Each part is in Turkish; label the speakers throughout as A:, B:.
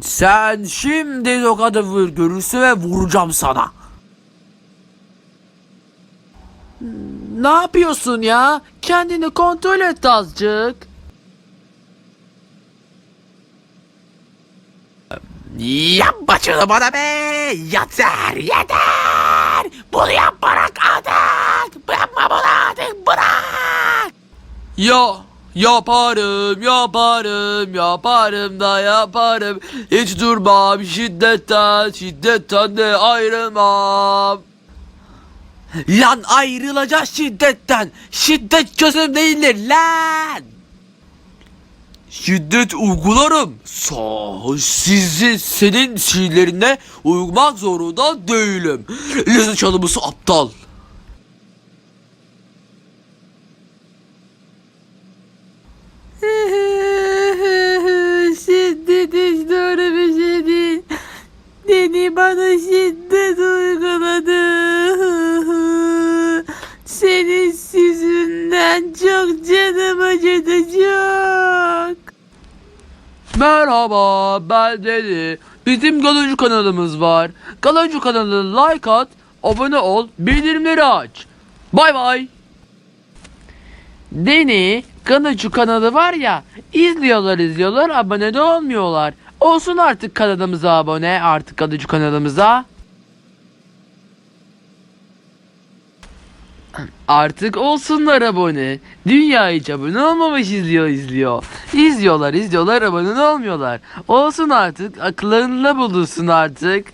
A: Sen şimdi tokadı vur görürsün ve vuracağım sana. Ne yapıyorsun ya? Kendini kontrol et azıcık. Yap başını bana be! Yeter! Yeter! Bunu yap bırak artık! Yapma bunu artık bırak! Ya yaparım yaparım yaparım da yaparım Hiç durmam şiddetten şiddetten de ayrılmam Lan ayrılacağız şiddetten Şiddet çözüm değildir lan Şiddet uygularım. Sizi senin şiirlerine uymak zorunda değilim. Lezet çalımısı aptal.
B: Deni bana şiddet uyguladı. Senin yüzünden çok canım acıdı çok.
A: Merhaba ben Deli. Bizim Galoncu kanalımız var. Galoncu kanalına like at, abone ol, bildirimleri aç. Bay bay. Deni, Galoncu kanalı var ya, izliyorlar izliyorlar, abone de olmuyorlar. Olsun artık kanalımıza abone, artık Galoncu kanalımıza. Artık olsunlar abone. Dünya hiç abone olmamış izliyor izliyor. İzliyorlar izliyorlar abone olmuyorlar. Olsun artık akıllarında bulunsun artık.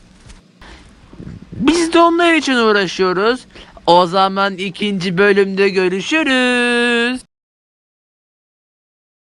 A: Biz de onlar için uğraşıyoruz. O zaman ikinci bölümde görüşürüz.